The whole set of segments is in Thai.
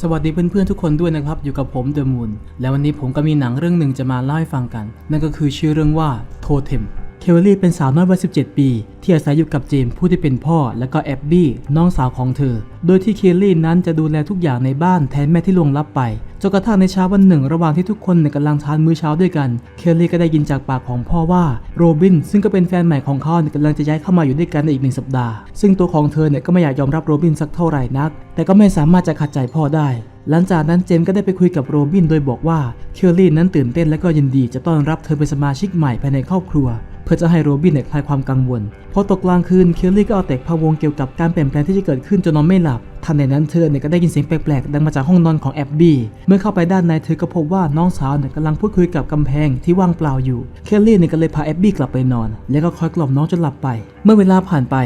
สวัสดีเพื่อนๆทุกคนด้วยนะครับ อยู่กับผมเดอะมูนและวันนี้ผมก็มีหนังเรื่องหนึ่งจะมาเล่าให้ฟังกัน นั่นก็คือชื่อเรื่องว่าโทเทมเคลลี่เป็นสาวน้อยวัย 17 ปี ที่อาศัยอยู่กับเจมผู้ที่เป็นพ่อ และก็แอบบี้น้องสาวของเธอ โดยที่เคลลี่นั้นจะดูแลทุกอย่างในบ้านแทนแม่ที่ล่วงลับไป จนกระทั่งในเช้าวันหนึ่ง ระหว่างที่ทุกคนเนี่ยกำลังทานมื้อเช้าด้วยกัน เคลลี่ก็ได้ยินจากปากของพ่อว่าโรบิน ซึ่งก็เป็นแฟนใหม่ของเขากำลังจะย้ายเข้ามาอยู่ด้วยกันในอีกหนึ่งสัปดาห์ ซึ่งตัวของเธอเนี่ยก็ไม่อยากยอมรับโรบินสักเท่าไหร่นัก แต่ก็ไม่สามารถจะขัดใจพ่อได้ หลังจากนั้นเจมส์ก็ได้ไปคุยกับโรบิน โดยบอกว่าเคลลี่นั้นตื่นเต้นและก็ยินดีจะต้อนรับเธอเป็นสมาชิกใหม่ภายในครอบครัวเพื่อจะให้โรบินเนี่ยคลายความกังวล พอตกกลางคืน เคลลี่ก็เอาแต่พะวงเกี่ยวกับการเปลี่ยนแปลงที่จะเกิดขึ้นจนนอนไม่หลับ ทันใดนั้นเธอเนี่ยก็ได้ยินเสียงแปลกๆดังมาจากห้องนอนของแอบบี้เมื่อเข้าไปด้านในเธอก็พบว่าน้องสาวเนี่ยกำลังพูดคุยกับกำแพงที่ว่างเปล่าอยู่เคลลี่เนี่ยก็เลยพาแอบบี้กลับไปนอน แล้วก็คอยกล่อมน้องจนหลับไป เมื่อเวลาผ่านไป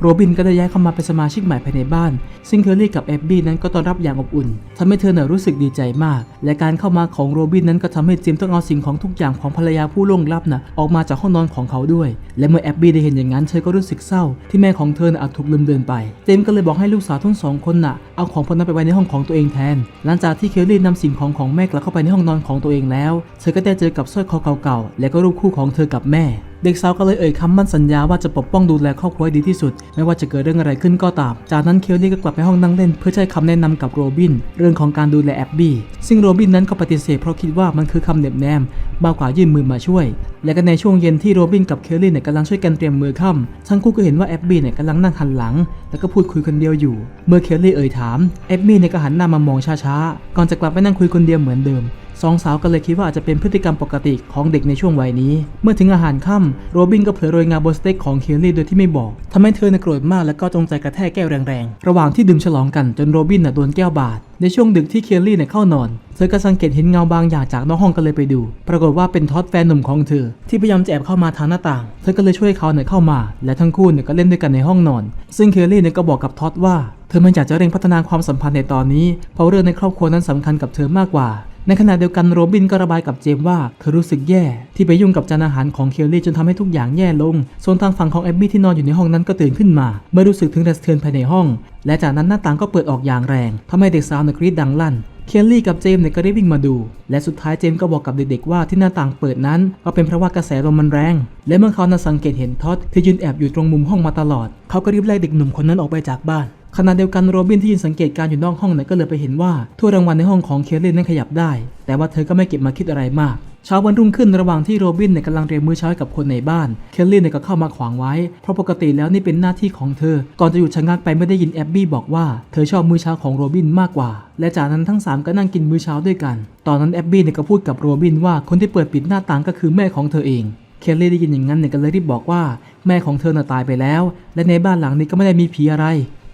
โรบินก็ได้ย้ายเข้ามาเป็นสมาชิกใหม่ภายในบ้าน ซึ่งเคลลี่กับแอบบี้นั้นก็ต้อนรับอย่างอบอุ่นทำให้เธอเนี่ยรู้สึกดีใจมาก และการเข้ามาของโรบินนั้นก็ทำให้เจมต้องเอาสิ่งของทุกอย่างของภรรยาผู้ล่วงลับน่ะออกมาจากห้องนอนของเขาด้วย และเมื่อแอบบี้ได้เห็นอย่างนั้นเธอก็รู้สึกเศร้า ที่แม่ของเธอน่ะถูกลืมเดินไป เจมก็เลยบอกให้ลูกสาวทั้งสองคนน่ะเอาของพวกนั้นไปไว้ในห้องของตัวเองแทน หลังจากที่เคลลี่นำสิ่งของของแม่กลับเข้าไปในห้องนอนของตัวเองแล้ว เธอก็ได้เจอกับสร้อยคอเก่าๆ และก็รูปคู่ของเธอกับแม่ เด็กสาวก็เลยเอ่ยคำมั่นสัญญาว่าจะปกป้องดูแลครอบครัวให้ดีที่สุด ไม่ว่าจะเกิดเรื่องอะไรขึ้นก็ตาม จากนั้นเคลลี่ก็กลับไปห้องนั่งเล่น เพื่อใช้คำแนะนำกับโรบินเรื่องของการดูแลแอบบี้ซึ่งโรบินนั้นก็ปฏิเสธเพราะคิดว่ามันคือคำเหน็บแนม มากกว่ายื่นมือมาช่วย และก็ในช่วงเย็นที่โรบินกับเคลลี่เนี่ยกำลังช่วยกันเตรียมมือค่ำทั้งคู่ก็เห็นว่าแอบบี้เนี่ยกำลังนั่งหันหลัง แล้วก็พูดคุยคนเดียวอยู่ เมื่อเคลลี่เอ่ยถามแอบบี้เนี่ยก็หันหน้ามามองช้าๆ ก่อนจะกลับไปนั่งคุยคนเดียวเหมือนเดิม สองสาวก็เลยคิดว่าอาจจะเป็นพฤติกรรมปกติของเด็กในช่วงวัยนี้ เมื่อถึงอาหารค่ำโรบินก็เผลอโรยงาบนสเต็กของเคลลี่โดยที่ไม่บอกทำให้เธอโกรธมากและก็จงใจกระแทกแก้วแรงๆ ระหว่างที่ดื่มฉลองกันจนโรบินน่ะโดนแก้วบาดในช่วงดึกที่เคลลี่เนี่ยเข้านอน เธอก็สังเกตเห็นเงาบางอย่างจากนอกห้องก็เลยไปดู ปรากฏว่าเป็นท็อดแฟนหนุ่มของเธอ ที่พยายามจะแอบเข้ามาทางหน้าต่าง เธอก็เลยช่วยเขาเนี่ยเข้ามา และทั้งคู่เนี่ยก็เล่นด้วยกันในห้องนอน ซึ่งเคลลี่เนี่ยก็บอกกับท็อดว่า เธอไม่อยากจะเร่งพัฒนาความสัมพันธ์ในตอนนี้ เพราะเรื่องในครอบครัวนั้นสำคัญกับเธอมากกว่า ในขณะเดียวกันโรบินก็ระบายกับเจมว่าเธอรู้สึกแย่ที่ไปยุ่งกับจานอาหารของเคลลี่จนทำให้ทุกอย่างแย่ลง ส่วนทางฝั่งของแอบบี้ที่นอนอยู่ในห้องนั้นก็ตื่นขึ้นมา เมื่อรู้สึกถึงแรงสะเทือนภายในห้อง และจากนั้นหน้าต่างก็เปิดออกอย่างแรงทำให้เด็กสาวนกรีดดังลั่นเคลลี่กับเจมเนี่ยก็รีบวิ่งมาดู และสุดท้ายเจมก็บอกกับเด็กๆว่าที่หน้าต่างเปิดนั้น ก็เป็นเพราะว่ากระแสลมมันแรง และเมื่อเขานั้นสังเกตเห็นท็อดที่ยืนแอบอยู่ตรงมุมห้องมาตลอด เขาก็รีบไล่เด็กหนุ่มคนนั้นออกไปจากบ้าน ขณะเดียวกันโรบินที่ยืนสังเกตการณ์อยู่นอกห้องนี่ยก็เลยไปเห็นว่าถ้วยรางวัลในห้องของเคลลี่นั้นขยับได้ แต่ว่าเธอก็ไม่เก็บมาคิดอะไรมากเช้าวันรุ่งขึ้นระหว่างที่โรบินเนี่ยกำลังเตรียมมื้อเช้ากับคนในบ้าน เคลลี่เนี่ยก็เข้ามาขวางไว้ เพราะปกติแล้วนี่เป็นหน้าที่ของเธอ ก่อนจะหยุดชะงักไปไม่ได้ยินแอบบี้บอกว่าเธอชอบมื้อเช้าของโรบินมากกว่า และจากนั้นทั้งสามก็นั่งกินมื้อเช้าด้วยกัน ตอนนั้นแอบบี้เนี่ยก็พูดกับโรบินว่าคนที่เปิดปิดหน้าต่างก็คือแม่ของเธอเอง เคลลี่ได้ยินอย่างนั้นเนี่ยก็เลยรีบบอกว่า แม่ของเธอน่ะตายไปแล้ว และในบ้านหลังนี้ก็ไม่ได้มีผีอะไร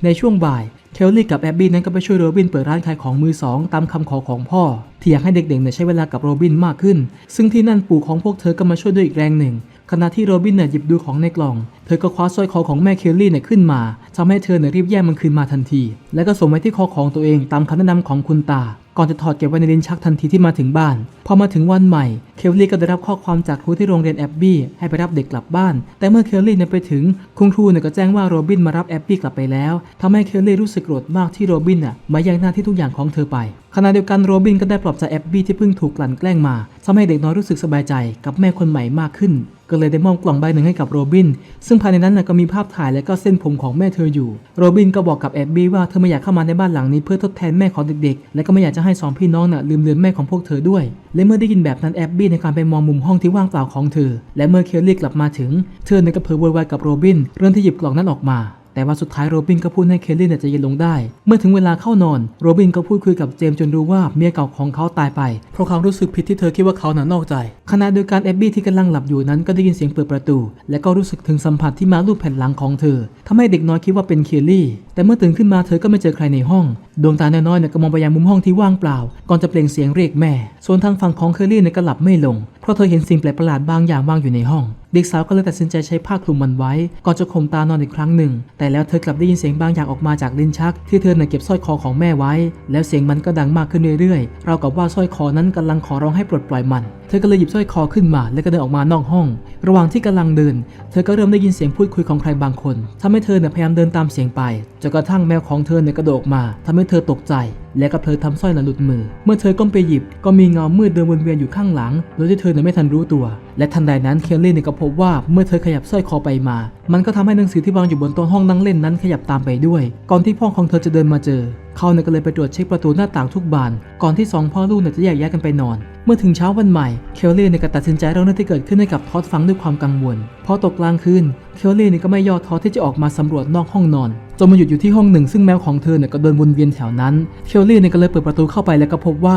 ในช่วงบ่าย เคลลี่กับแอบบี้นั้นก็ไปช่วยโรบินเปิดร้านขายของมือสองตามคำขอของพ่อ ที่อยากให้เด็กๆเนี่ยใช้เวลากับโรบินมากขึ้น ซึ่งที่นั่นปู่ของพวกเธอก็มาช่วยด้วยอีกแรงหนึ่ง ขณะที่โรบินเนี่ยหยิบดูของในกล่อง เธอก็คว้าสร้อยคอของแม่เคลลี่เนี่ยขึ้นมาทำให้เธอเนี่ยรีบแย่งมันคืนมาทันที แล้วก็สวมไว้ที่คอของตัวเองตามคำแนะนำของคุณตา ก่อนจะถอดเก็บไว้ในลิ้นชักทันทีที่มาถึงบ้าน พอมาถึงวันใหม่ เคลลี่ก็ได้รับข้อความจากครูที่โรงเรียนแอบบี้ให้ไปรับเด็กกลับบ้าน แต่เมื่อเคลลี่นี่ยไปถึงคุณครูเนี่ยก็แจ้งว่าโรบินมารับแอบบี้กลับไปแล้วทำให้เคลลี่รู้สึกโกรธมากที่โรบินน่ะมาแย่งหน้าที่ทุกอย่างของเธอไป ขณะเดียวกันโรบินก็ได้ปลอบใจแอบบี้ที่เพิ่งถูกกลั่นแกล้งมาทำให้เด็กน้อยรู้สึกสบายใจกับแม่คนใหม่มากขึ้น ก็เลยได้มอบกล่องใบหนึ่งให้กับโรบิน ซึ่งภายในนั้นนะก็มีภาพถ่ายและก็เส้นผมของแม่เธออยู่ โรบินก็บอกกับแอบบี้ว่าเธอไม่อยากเข้ามาในบ้านหลังนี้เพื่อทดแทนแม่ของเด็กๆ และก็ไม่อยากจะให้สองพี่น้องน่ะลืมเลือนแม่ของพวกเธอด้วย และเมื่อได้ยินแบบนั้นแอบบี้ในการไปมองมุมห้องที่ว่างเปล่าของเธอ และเมื่อเคลลี่กลับมาถึง เธอเนี่ยก็เผลอโวยวายกับโรบิน เรื่องที่หยิบกล่องนั้นออกมา แต่ว่าสุดท้ายโรบินก็พูดให้เคลลี่เนี่ยใจเย็นลงได้ เมื่อถึงเวลาเข้านอน โรบินก็พูดคุยกับเจมส์จนรู้ว่าเมียเก่าของเขาตายไป เพราะเขารู้สึกผิดที่เธอคิดว่าเขาน่ะนอกใจ ขณะเดียวกันแอบบี้ที่กำลังหลับอยู่นั้นก็ได้ยินเสียงเปิดประตู และก็รู้สึกถึงสัมผัสที่มาลูบแผ่นหลังของเธอทำให้เด็กน้อยคิดว่าเป็นเคลลี่แต่เมื่อตื่นขึ้นมาเธอก็ไม่เจอใครในห้อง ดวงตาน้อยๆเนี่ยก็มองไปยังมุมห้องที่ว่างเปล่า ก่อนจะเปล่งเสียงเรียกแม่ ส่วนทางฝั่งของเคลลี่เนี่ยก็หลับไม่ลง เพราะเธอเห็นสิ่งแปลกประหลาดบางอย่างวางอยู่ในห้อง เด็กสาวก็เลยตัดสินใจใช้ผ้าคลุมมันไว้ ก่อนจะข่มตานอนอีกครั้งหนึ่ง แต่แล้วเธอกลับได้ยินเสียงบางอย่างออกมาจากลิ้นชัก ที่เธอเนี่ยเก็บสร้อยคอของแม่ไว้ แล้วเสียงมันก็ดังมากขึ้นเรื่อยๆรากับว่าสร้อยคอนั้นกำลังขอร้องให้ปลดปล่อยมัน เธอก็เลยหยิบสร้อยคอขึ้นมา แล้วก็เดินออกมานอกห้อง ระหว่างที่กำลังเดิน เธอก็เริ่มได้ยินเสียงพูดคุยของใครบางคนทำให้เธอเนี่ยพยายามเดินตามเสียงไป จนกระทั่งแมวของเธอเนี่ยกระโดดออกมาทำให้เธอตกใจ และก็เธอทำสร้อยน่ะหลุดมือ เมื่อเธอก้มไปหยิบก็มีเงามืดเดินวนเวียนอยู่ข้างหลังโดยที่เธอเนี่ยไม่ทันรู้ตัว และทันใดนั้นเคลลี่เนี่ยก็พบว่าเมื่อเธอขยับสร้อยคอไปมา มันก็ทำให้หนังสือที่วางอยู่บนโต๊ะห้องนั่งเล่นนั้นขยับตามไปด้วย ก่อนที่พ่อของเธอจะเดินมาเจอเขาเนี่ยก็เลยไปตรวจเช็คประตูหน้าต่างทุกบาน ก่อนที่สองพ่อลูกเนี่ยจะแยกย้ายกันไปนอน เมื่อถึงเช้าวันใหม่ เคลลี่เนี่ยก็ตัดสินใจเล่าเรื่องที่เกิดขึ้นให้กับทอดฟังด้วยความกังวล พอตกกลางคืน เคลลี่เนี่ยก็ไม่ย่อท้อที่จะออกมาสำรวจนอกห้องนอน นมาหยุดอยู่ที่ห้องหนึ่งซึ่งแมวของเธอเนี่ยก็เดินวนเวียนแถวนั้น เคลลี่เนี่ยก็เลยเปิดประตูเข้าไปแล้วก็พบว่า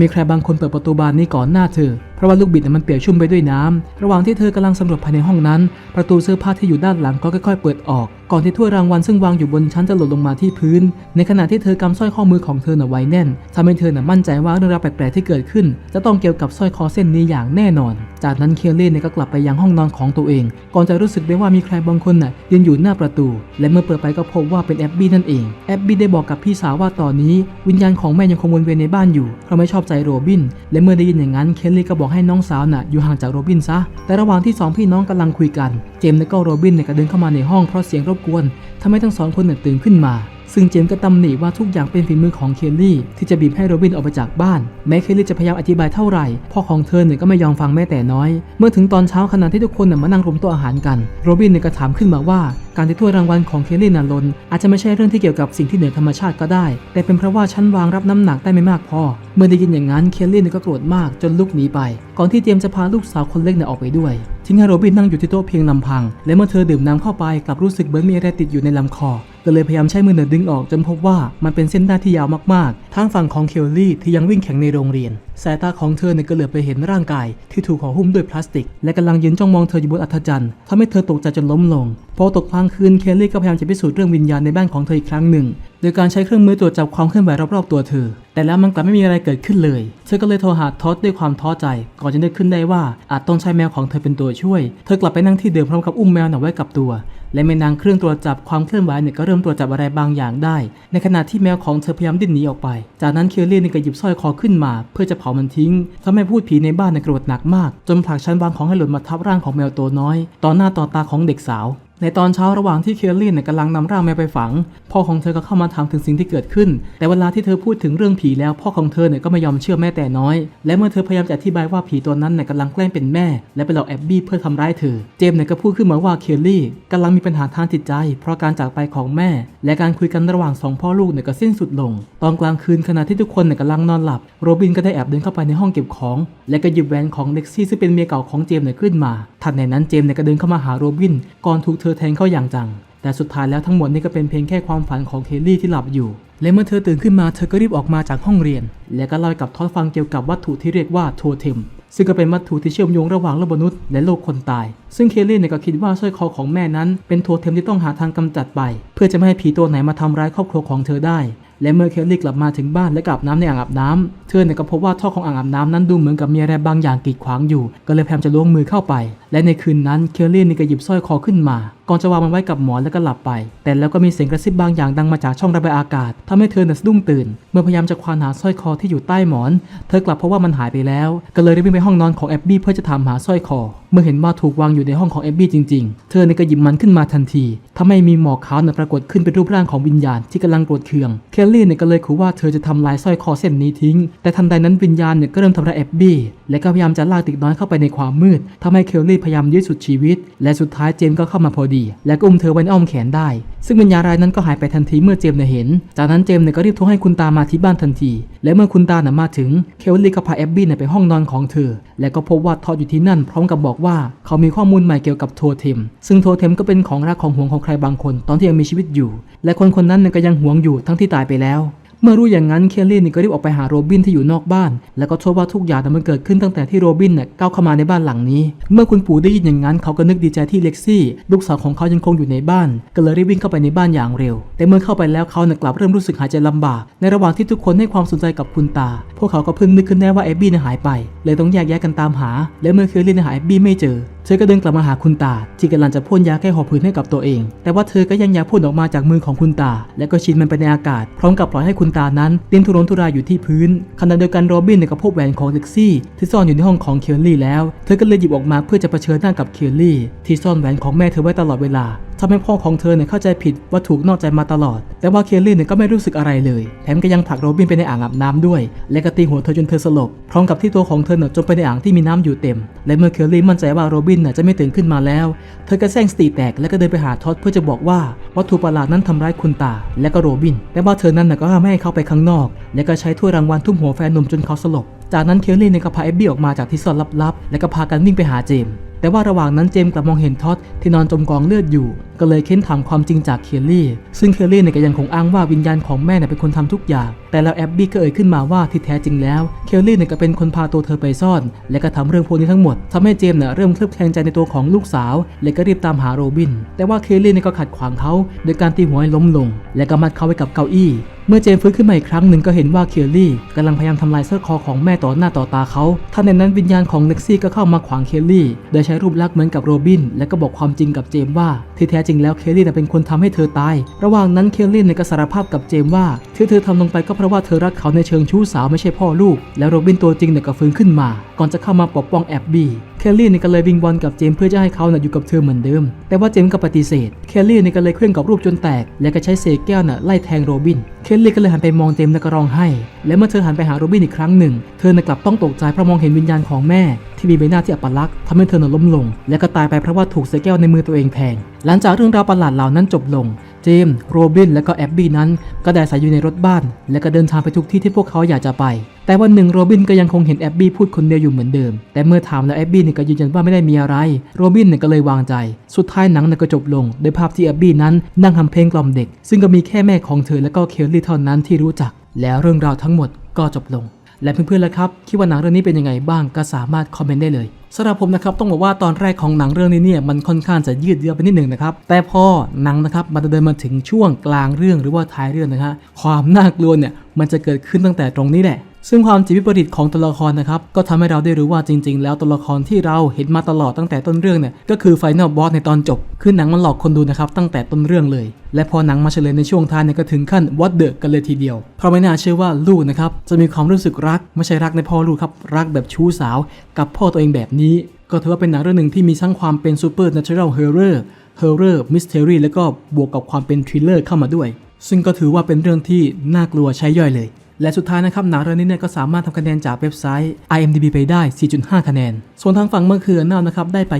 มีใครบางคนเปิดประตูบานนี้ก่อนหน้าเธอเพราะว่าลูกบิดเนี่ยมันเปียกชุ่มไปด้วยน้ำระหว่างที่เธอกำลังสำรวจภายในห้องนั้น ประตูเสื้อผ้าที่อยู่ด้านหลังก็ค่อยๆเปิดออก ก่อนที่ถ้วยรางวัลซึ่งวางอยู่บนชั้นจะหล่นลงมาที่พื้น ในขณะที่เธอกำสร้อยข้อมือของเธอน่ะไว้แน่นทำให้เธอน่ะมั่นใจว่าเรื่องราวแปลกๆที่เกิดขึ้น จะต้องเกี่ยวกับสร้อยคอเส้นนี้อย่างแน่นอน จากนั้นเคลลี่เนี่ยก็กลับไปยังห้องนอนของตัวเอง ก่อนจะรู้สึกได้ว่ามีใครบางคนน่ะยืนอยู่หน้าประตู และเมื่อเปิดไปก็พบว่าเป็นแอบบี้นั่นเองแอบบี้ได้บอกกับพี่สาวว่าตอนนี้ วิญญาณของแม่ยังคงวนเวียนในบ้านอยู่เพราะไม่ชอบใจโรบิน และเมื่อได้ยินอย่างนั้นเคลลี่ก็บอกให้น้องสาวน่ะอยู่ห่างจากโรบินซะ แต่ระหว่างที่สองพี่น้องกำลังคุยกัน เจมส์และก็โรบินเนี่ยก็เดินเข้ามาในห้องเพราะเสียงรบกวนทำให้ทั้งสองคนเนี่ยตื่นขึ้นมา ซึ่งเจมส์ก็ตำหนิว่าทุกอย่างเป็นฝีมือของเคลลี่ ที่จะบีบให้โรบินออกไปจากบ้าน แม้เคลลี่จะพยายามอธิบายเท่าไหร่ พ่อของเธอเนี่ยก็ไม่ยอมฟังแม้แต่น้อย เมื่อถึงตอนเช้าขณะที่ทุกคนน่ยมานั่งรวมโต๊ะอาหารกัน โรบินเนี่ยก็ถามขึ้นมาว่า การที่ถ้วยรางวัลของเคลลี่น่ะหลนอาจจะไม่ใช่เรื่องที่เกี่ยวกับสิ่งที่เหนือธรรมชาติก็ได้ แต่เป็นเพราะว่าชั้นวางรับน้ำหนักได้ไม่มากพอ เมื่อได้ยินอย่างนั้นเคลลี่เนี่ยก็โกรธมากจนลุกหนีไป ก่อนที่เจมส์จะพาลูกสาวคนเล็กเนี่ยออกไปด้วยทิ้งให้โรบินนั่งอยู่ที่โต๊ะเพียงลำพัง และเมื่อเธอดื่มน้ำเข้าไปกลับรู้สึกเหมือนมีอะไรติดอยู่ในลำคอ ก็เลยพยายามใช้มือเหนือดึงออกจนพบว่ามันเป็นเส้นได้ที่ยาวมากๆ ทางฝั่งของเคลลี่ที่ยังวิ่งแข่งในโรงเรียน สายตาของเธอเนี่ยก็เหลือบไปเห็นร่างกาย ที่ถูกห่อหุ้มด้วยพลาสติก และกำลังยืนจ้องมองเธออยู่บนอัฐจันทร์ทำให้เธอตกใจจนล้มลง พอตกกลางคืนเคลลี่ก็พยายามจะพิสูจน์เรื่องวิญญาณในบ้านของเธออีกครั้งหนึ่ง โดยการใช้เครื่องมือตรวจจับความเคลื่อนไหวรอบๆตัวเธอ แต่แล้วมันกลับไม่มีอะไรเกิดขึ้นเลย เธอก็เลยโทรหาทอดด้วยความท้อใจ ก่อนจะนึกขึ้นได้ว่าอาจต้องใช้แมวของเธอเป็นตัวช่วย เธอกลับไปนั่งที่เดิมพร้อมกับอุ้มแมวหน่ะไว้กับตัวและแม่นางเครื่องตรวจจับความเคลื่อนไหวเนี่ยก็เริ่มตรวจจับอะไรบางอย่างได้ ในขณะที่แมวของเธอพยายามดิ้นหนีออกไป จากนั้นเคลลี่เนี่ยก็หยิบสร้อยคอขึ้นมา เพื่อจะเผามันทิ้งทำให้พูดผีในบ้านเนี่ยโกรธหนักมาก จนผลักชั้นวางของให้หล่นมาทับร่างของแมวตัวน้อย ต่อหน้าต่อตาของเด็กสาว ในตอนเช้าระหว่างที่เคลลี่เนี่ยกำลังนำร่างแมวไปฝัง พ่อของเธอก็เข้ามาถามถึงสิ่งที่เกิดขึ้น แต่เวลาที่เธอพูดถึงเรื่องผีแล้วพ่อของเธอเนี่ยก็ไม่ยอมเชื่อแม่แต่น้อย และเมื่อเธอพยายามจะอธิบายว่าผีตัวนั้นเนี่ยกำลังแกล้งเป็นแม่ และไปหลอกแอบบี้เพื่อทำร้ายเธอ เจมส์เนี่ยก็พูดขึ้นมาว่าเคลลี่กำลังมีปัญหาทางจิตใจ เพราะการจากไปของแม่ และการคุยกันระหว่างสองพ่อลูกเนี่ยก็สิ้นสุดลง ตอนกลางคืนขณะที่ทุกคนเนี่ยกำลังนอนหลับ โรบินก็ได้แอบเดินเข้าไปในห้องเก็บของ และก็หยิบแหวนของเล็กซี่ซึ่งเป็นเมียเก่าของเจมเนี่ยขึ้นมา ทันในนั้นเจมส์เนี่ยก็เดินเข้ามาหาโรบิน ก่อนถูกเธอแทงเข้าอย่างจัง แต่สุดท้ายแล้วทั้งหมดนี่ก็เป็นเพียงแค่ความฝันของเคลลี่ที่หลับอยู่ และเมื่อเธอตื่นขึ้นมาเธอก็รีบออกมาจากห้องเรียน และก็เล่าให้กับทอดฟังเกี่ยวกับวัตถุที่เรียกว่าโทเทมซึ่งก็เป็นวัตถุที่เชื่อมโยงระหว่างโลกมนุษย์และโลกคนตาย ซึ่งเคลลี่เนี่ยก็คิดว่าสร้อยคอของแม่นั้น เป็นโทเทมที่ต้องหาทางกำจัดไป เพื่อจะไม่ให้ผีตัวไหนมาทำร้ายครอบครัวของเธอได้ และเมื่อเคลลี่กลับมาถึงบ้านและกลับน้ำในอ่างอาบน้ำเธอเนี่ยก็พบว่าท่อของอ่างอาบน้ำนั้นดูเหมือนกับมีอะไรบางอย่างกีดขวางอยู่ ก็เลยพยายามจะล้วงมือเข้าไป และในคืนนั้นเคลลี่นี่ก็หยิบสร้อยคอขึ้นมา ก่อนจะวางมันไว้กับหมอนแล้วก็หลับไป แต่แล้วก็มีเสียงกระซิบบางอย่างดังมาจากช่องระบายอากาศทำให้เธอเนี่ยสะดุ้งตื่น เมื่อพยายามจะควานหาสร้อยคอที่อยู่ใต้หมอน เธอกลับพบว่ามันหายไปแล้ว ก็เลยรีบวิ่งไปห้องนอนของแอบบี้เพื่อจะถามหาสร้อยคอ เมื่อเห็นว่าถูกวางอยู่ในห้องของแอบบี้จริง ๆ เธอเนี่ยก็หยิบมันขึ้นมาทันทีทำให้มีหมอกขาวเนี่ยปรากฏขึ้นเป็นรูปร่างของวิญญาณที่กำลังโกรธเคือง เคลลี่เนี่ยก็เลยขู่ว่าเธอจะทำลายสร้อยคอเส้นนี้ทิ้ง แต่ทันใดนั้นวิญญาณเนี่ยก็เริ่มทำร้ายแอบบี้และก็พยายามจะลากเด็กน้อยเข้าไปในความมืดทำให้เคลลี่พยายามยื้อสุดชีวิต และสุดท้ายเจมก็เข้ามาพอดีและก็อุ้มเธอไว้ในอ้อมแขนได้ ซึ่งวิญญาณรายนั้นก็หายไปทันทีเมื่อเจมส์เนี่ยเห็น จากนั้นเจมส์เนี่ยก็รีบโทรให้คุณตามาที่บ้านทันที และเมื่อคุณตาน่ะมาถึงเคลลี่ก็พาแอบบี้เนี่ยไปห้องนอนของเธอ และก็พบว่าทอดอยู่ที่นั่นพร้อมกับบอกว่าเขามีข้อมูลใหม่เกี่ยวกับโทเทม ซึ่งโทเทมก็เป็นของรักของห่วงของใครบางคน ตอนที่ยังมีชีวิตอยู่ และคนคนนั้นเนี่ยก็ยังห่วงอยู่ทั้งที่ตายไปแล้ว เมื่อรู้อย่างนั้นเคลลี่นี่ก็รีบออกไปหาโรบินที่อยู่นอกบ้าน แล้วก็โทษว่าทุกอย่างน่มันเกิดขึ้นตั้งแต่ที่โรบินเนี่ยก้าวเข้ามาในบ้านหลังนี้ เมื่อคุณปู่ได้ยินอย่างนั้นเขาก็นึกดีใจที่เล็กซี่ ลูกสาวของเขายังคงอยู่ในบ้าน ก็เลยรีบวิ่งเข้าไปในบ้านอย่างเร็ว แต่เมื่อเข้าไปแล้วเขาเนี่ยกลับเริ่มรู้สึกหายใจลำบาก ในระหว่างที่ทุกคนให้ความสนใจกับคุณตา พวกเขาก็เพิ่งนึกขึ้นได้ว่าแอบบี้เนี่ยหายไป เลยต้องแยกย้ายกันตามหา และเมื่อเคลลี่เนี่ยหาแอบบี้ไม่เจอ เธอก็เดินกลับมาหาคุณตาที่กำลังจะพ่นยาแก้หอบผืนให้กับตัวเอง แต่ว่าเธอก็ยังยาพ่นออกมาจากมือของคุณตา และก็ฉีดมันไปในอากาศ พร้อมกับปล่อยให้คุณตานั้นดิ้นทุรนทุรายอยู่ที่พื้นขณะเดียวกันโรบินก็พบแหวนของเล็กซี่ ที่ซ่อนอยู่ในห้องของเคลลี่แล้ว เธอก็เลยหยิบออกมาเพื่อจะเผชิญหน้ากับเคลลี่ที่ซ่อนแหวนของแม่เธอไว้ตลอดเวลา ทำให้พ่อของเธอเนี่ยเข้าใจผิดว่าถูกนอกใจมาตลอด แต่ว่าเคลลี่เนี่ยก็ไม่รู้สึกอะไรเลย แถมก็ยังผลักโรบินไปในอ่างอาบน้ำด้วย และก็ตีหัวเธอจนเธอสลบ พร้อมกับที่ตัวของเธอเนี่ยจมไปในอ่างที่มีน้ำอยู่เต็ม และเมื่อเคลลี่มั่นใจว่าโรบินน่ะจะไม่ตื่นขึ้นมาแล้ว เธอก็แซงสติแตกและก็เดินไปหาท็อดเพื่อจะบอกว่าวัตถุประหลาดนั้นทำร้ายคุณตา และก็โรบิน แต่ว่าเธอนั้นน่ะก็ห้ามไม่ให้เขาไปข้างนอก และก็ใช้ถ้วยรางวัลทุ่มหัวแฟนหนุ่มจนเขาสลบ จากนั้นเคลลี่เนี่ยก็พาเอบบี้ออกมาจากที่ซ่อนลับๆ และก็พากันวิ่งไปหาเจม แต่ว่าระหว่างนั้นเจมส์กลับมองเห็นท็อตที่นอนจมกองเลือดอยู่ก็เลยเค้นถามความจริงจากเคลลี่ ซึ่งเคลลี่เนี่ยก็ยังคงอ้างว่าวิญญาณของแม่เนี่ยเป็นคนทำทุกอย่าง แต่แล้วแอบบี้ก็เอ่ยขึ้นมาว่าที่แท้จริงแล้ว เคลลี่เนี่ยก็เป็นคนพาตัวเธอไปซ่อน และก็ทำเรื่องพวกนี้ทั้งหมดทำให้เจมส์เนี่ยเริ่มเคลือบแคลงใจในตัวของลูกสาว และก็รีบตามหาโรบิน แต่ว่าเคลลี่เนี่ยก็ขัดขวางเขาโดยการตีหัวให้ล้มลง และก็มัดเขาไว้กับเก้าอี้เมื่อเจมส์ฟื้นขึ้นมาอีกครั้งหนึ่งก็เห็นว่าเคลลี่กำลังพยายามทำลายเสร้อคอของแม่ต่อหน้าต่อตาเขาท่านในนั้นวิญญาณของเน็กซี่ก็เข้ามาขวางเคลลี่ โดยใช้รูปลักษณ์เหมือนกับโรบิน และก็บอกความจริงกับเจมว่าที่แท้จริงแล้วเคลลี่เป็นคนทำให้เธอตาย ระหว่างนั้นเคลลี่เนี่ยก็สารภาพกับเจมว่า ที่เธอทำลงไปก็เพราะว่าเธอรักเขาในเชิงชู้สาวไม่ใช่พ่อลูก แล้วโรบินตัวจริงเนี่ยก็ฟื้นขึ้นมา ก่อนจะเข้ามาปกป้องแอบบี้ ลลี่เนี่ยก็เลยวิงวอนกับเจมส์เพื่อจะให้เขาน่ะอยู่กับเธอเหมือนเดิม แต่ว่าเจมส์ก็ปฏิเสธ เคลลี่เนี่ยก็เลยเคลื่อนกับรูปจนแตก และก็ใช้เศษแก้วน่ะไล่แทงโรบิน เคลลี่ก็เลยหันไปมองเจมส์แล้วก็ร้องไห้ และเมื่อเธอหันไปหาโรบินอีกครั้งหนึ่ง เธอน่ะกลับต้องตกใจเพราะมองเห็นวิญญาณของแม่ ที่มีใบหน้าที่อัปลักษณ์ทำให้เธอน่ะล้มลง และก็ตายไปเพราะว่าถูกเศษแก้วในมือตัวเองแทง หลังจากเรื่องราวประหลาดเหล่านั้นจบลงเจมส์โรบิน และก็แอบบี้นั้น ก็ได้อาศัยอยู่ในรถบ้าน และก็เดินทางไปทุกที่ที่พวกเขาอยากจะไป แต่วันหนึ่งโรบินก็ยังคงเห็นแอบบี้พูดคนเดียวอยู่เหมือนเดิม แต่เมื่อถามแล้วแอบบี้เนี่ยก็ยืนยันว่าไม่ได้มีอะไร โรบินเนี่ยก็เลยวางใจ สุดท้ายหนังเนี่ยก็จบลงด้วยภาพที่แอบบี้นั้นนั่งทำเพลงกล่อมเด็ก ซึ่งก็มีแค่แม่ของเธอและก็เคลลี่เท่านั้นที่รู้จัก แล้วเรื่องราวทั้งหมดก็จบลง และเพื่อนๆล่ะครับคิดว่าหนังเรื่องนี้เป็นยังไงบ้างก็สามารถคอมเมนต์ได้เลยสำหรับผมนะครับต้องบอกว่าตอนแรกของหนังเรื่องนี้เนี่ยมันค่อนข้างจะยืดเยื้อไปนิดหนึ่งนะครับแต่พอหนังนะครับมันจะเดินมาถึงช่วงกลางเรื่องหรือว่าท้ายเรื่องนะฮะความน่ากลัวเนี่ยมันจะเกิดขึ้นตั้งแต่ตรงนี้แหละ ซึ่งความจิตวิปริตของตัวละครนะครับก็ทำให้เราได้รู้ว่าจริง ๆ แล้วตัวละครที่เราเห็นมาตลอดตั้งแต่ต้นเรื่องเนี่ยก็คือไฟนอลบอสในตอนจบ คือหนังมันหลอกคนดูนะครับตั้งแต่ต้นเรื่องเลย และพอหนังมาเฉลยในช่วงท้ายเนี่ยก็ถึงขั้นวัดเดอะกันเลยทีเดียว เพราะไม่น่าเชื่อว่าลูกนะครับจะมีความรู้สึกรักไม่ใช่รักในพ่อลูกครับรักแบบชู้สาว กับพ่อตัวเองแบบนี้ ก็ถือว่าเป็นหนังเรื่องหนึ่งที่มีทั้งความเป็นซูเปอร์เนเชอรัลเฮอร์เรอร์เฮอร์เรอร์มิสเทอรี่แล้วก็บวกกับความเป็นทริลเลอร์เข้ามาด้วย ซึ่งก็ถือว่าเป็นเรื่องที่น่ากลัวใช้ย่อยเลย และสุดท้ายนะครับหนังเรื่องนี้เนี่ยก็สามารถทำคะแนนจากเว็บไซต์ IMDb ไปได้ 4.5 คะแนน ส่วนทางฝั่งเมื่อคืนน่านะครับได้ไป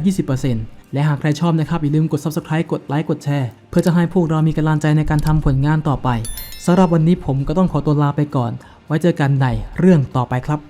20%และหากใครชอบนะครับอย่าลืมกด Subscribe กดไลค์กดแชร์ เพื่อจะให้พวกเรามีกำลังใจในการทำผลงานต่อไปสำหรับวันนี้ผมก็ต้องขอตัวลาไปก่อน ไว้เจอกันในเรื่องต่อไปครับ